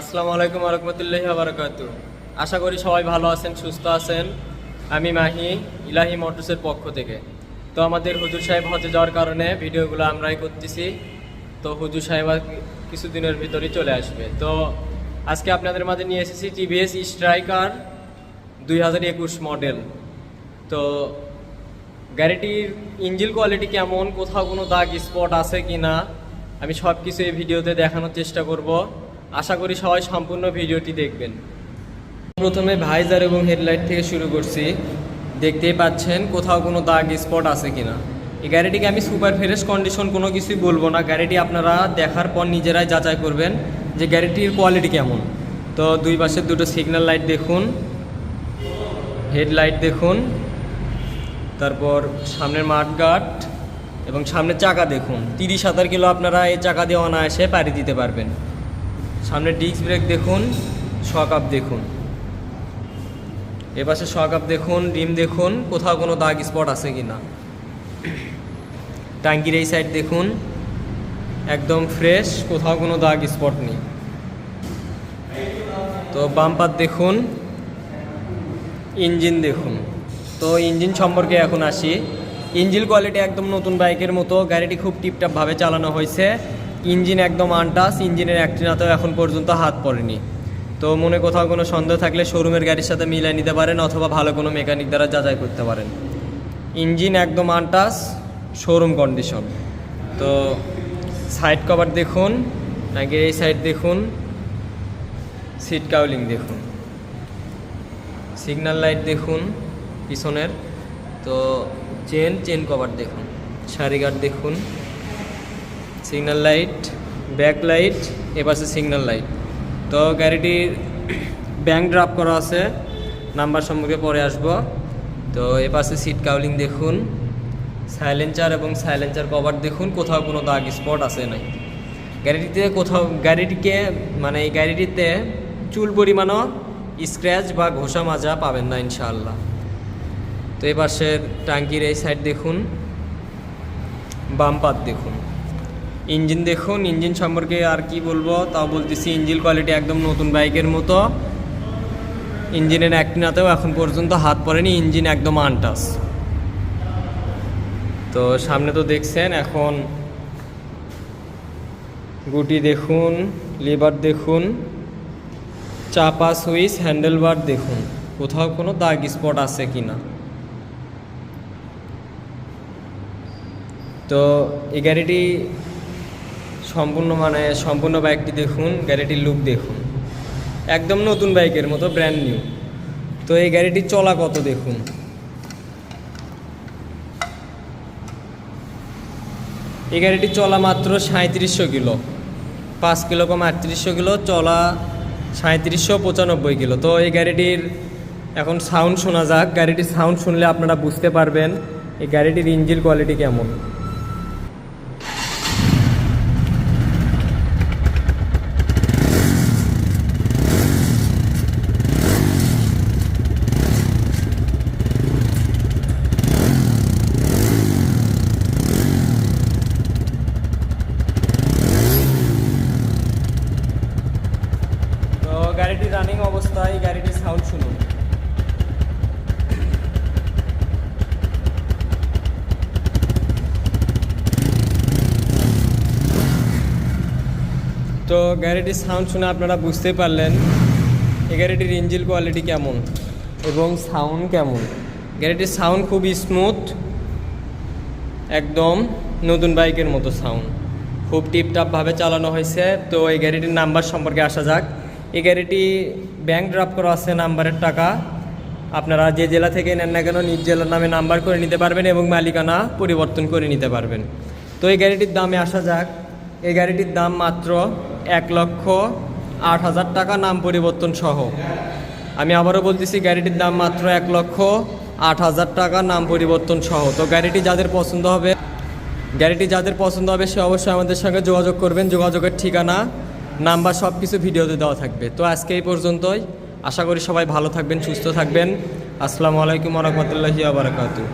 আসসালামু আলাইকুম রহমতুল্লাহ বারকাত আশা করি সবাই ভালো আছেন, সুস্থ আছেন। আমি মাহি, ইলাহি মোটরসের পক্ষ থেকে। তো আমাদের হুজুর সাহেব হতে যাওয়ার কারণে ভিডিওগুলো আমরাই করতেছি। তো হুজুর সাহেব কিছুদিনের ভিতরেই চলে আসবে। তো আজকে আপনাদের মাঝে নিয়ে এসেছি টিভিএস স্ট্রাইকার দুই হাজার একুশ মডেল। তো গাড়িটির ইঞ্জিল কোয়ালিটি কেমন, কোথাও কোনো দাগ স্পট আছে কি না আমি সব কিছু এই ভিডিওতে দেখানোর চেষ্টা করব। আশা করি সবাই সম্পূর্ণ ভিডিওটি দেখবেন। প্রথমে ভাইজার এবং হেডলাইট থেকে শুরু করছি। দেখতেই পাচ্ছেন কোথাও কোনো দাগ স্পট আছে কি না এই গাড়িটিকে আমি সুপার ফ্রেশ কন্ডিশন কোনো কিছুই বলব না। গাড়িটি আপনারা দেখার পর নিজেরাই যাচাই করবেন যে গাড়িটির কোয়ালিটি কেমন। তো দুই পাশের দুটো সিগন্যাল লাইট দেখুন হেডলাইট দেখুন, তারপর সামনের মাঠগাট এবং সামনের চাকা দেখুন। তিরিশ হাজার কিলো আপনারা এই চাকা দিয়ে অনায়াসে পাড়ি দিতে পারবেন। সামনে ডিস্ক ব্রেক দেখুন শক আপ দেখুন। এপাশে শক আপ দেখুন রিম দেখুন, কোথাও কোনো দাগ স্পট আছে কি না ট্যাঙ্কির এই সাইড দেখুন, একদম ফ্রেশ কোথাও কোনো দাগ স্পট নেই। তো বাম্পার দেখুন ইঞ্জিন দেখুন। তো ইঞ্জিন সম্পর্কে এখন আসি। ইঞ্জিন কোয়ালিটি একদম নতুন বাইকের মতো, গাড়িটি খুব টিপটাপভাবে চালানো হয়েছে। ইঞ্জিন একদম আনটাস, ইঞ্জিনের একটিনাতেও এখন পর্যন্ত হাত পড়েনি। তো মনে কোথাও কোনো সন্দেহ থাকলে শোরুমের গাড়ির সাথে মিলাই নিতে পারেন অথবা ভালো কোনো মেকানিক দ্বারা যাচাই করতে পারেন। ইঞ্জিন একদম আনটাস শোরুম কন্ডিশন তো সাইড কভার দেখুন নাকি এই সাইড দেখুন সিট কাউলিং দেখুন। সিগন্যাল লাইট দেখুন, পিছনের। তো চেন চেন কভার দেখুন। সারি গার্ড দেখুন। সিগন্যাল লাইট ব্যাক লাইট এপাশে সিগন্যাল লাইট তো গাড়িটির ব্যাংক ড্রাপ করা আছে নাম্বার সম্পর্কে পরে আসব। তো এপাশে সিট কাউলিং দেখুন সাইলেন্সার এবং সাইলেন্সার কভার দেখুন, কোথাও কোনো দাগ স্পট আছে নাই। গাড়িটিতে কোথাও, গাড়িটিকে মানে এই গাড়িটিতে চুল পরিমাণও স্ক্র্যাচ বা ঘষা মাজা পাবেন না ইনশাআল্লাহ। তো এই পাশের টাঙ্কির এই সাইড দেখুন, বাম বাম্পার দেখুন। ইঞ্জিন দেখুন, ইঞ্জিন সম্পর্কে আর কি বলব? তাও বলতেছি, ইঞ্জিন কোয়ালিটি একদম নতুন বাইকের মতো। ইঞ্জিনের একটিনাতেও এখন পর্যন্ত হাত পড়েনি, ইঞ্জিন একদম আনটাস তো সামনে তো দেখছেন, এখন গুটি দেখুন লিভার দেখুন, চাপা সুইচ হ্যান্ডেলবার দেখুন। কোথাও কোনো দাগ স্পট আছে কি না তো এই গাড়িটি সম্পূর্ণ মানে সম্পূর্ণ বাইকটি দেখুন, গাড়িটির লুক দেখুন। একদম নতুন বাইকের মতো ব্র্যান্ড নিউ তো এই গাড়িটি চলা কত দেখুন? এই গাড়িটি চলা মাত্র সাঁত্রিশশো কিলো। পাঁচ কিলো কম আটত্রিশশো কিলো, চলা সাঁত্রিশশো পঁচানব্বই কিলো। তো এই গাড়িটির এখন সাউন্ড শোনা যাক। গাড়িটির সাউন্ড শুনলে আপনারা বুঝতে পারবেন এই গাড়িটির ইঞ্জিন কোয়ালিটি কেমন তো গাড়িটি রানিং অবস্থায় এই গাড়িটির সাউন্ড শুনুন তো গাড়িটির সাউন্ড শুনে আপনারা বুঝতে পারলেন এই গাড়িটির ইঞ্জিন কোয়ালিটি কেমন এবং সাউন্ড কেমন। গাড়িটির সাউন্ড খুব স্মুথ একদম নতুন বাইকের মতো সাউন্ড। খুব টিপটাপভাবে চালানো হয়েছে, তো এই গাড়িটির নাম্বার সম্পর্কে আসা যাক। এই গাড়িটি ব্যাংক ড্রপ করা আছে নাম্বারের টাকা। আপনারা যে জেলা থেকে নেন না কেন, নিজ জেলার নামে নাম্বার করে নিতে পারবেন এবং মালিকানা পরিবর্তন করে নিতে পারবেন। তো এই গাড়িটির দামে আসা যাক। এই গাড়িটির দাম মাত্র এক লক্ষ আট হাজার টাকা, নাম পরিবর্তন সহ। আমি আবারও বলতেছি, গাড়িটির দাম মাত্র এক লক্ষ আট হাজার টাকা, নাম পরিবর্তন সহ। তো গাড়িটি যাদের পছন্দ হবে, গাড়িটি যাদের পছন্দ হবে, সে অবশ্যই আমাদের সঙ্গে যোগাযোগ করবেন। যোগাযোগের ঠিকানা, নাম্বার সব কিছু ভিডিওতে দেওয়া থাকবে। তো আজকে এই পর্যন্তই। আশা করি সবাই ভালো থাকবেন, সুস্থ থাকবেন। আসসালামু আলাইকুম রহমতুল্লাহি আবরকাতু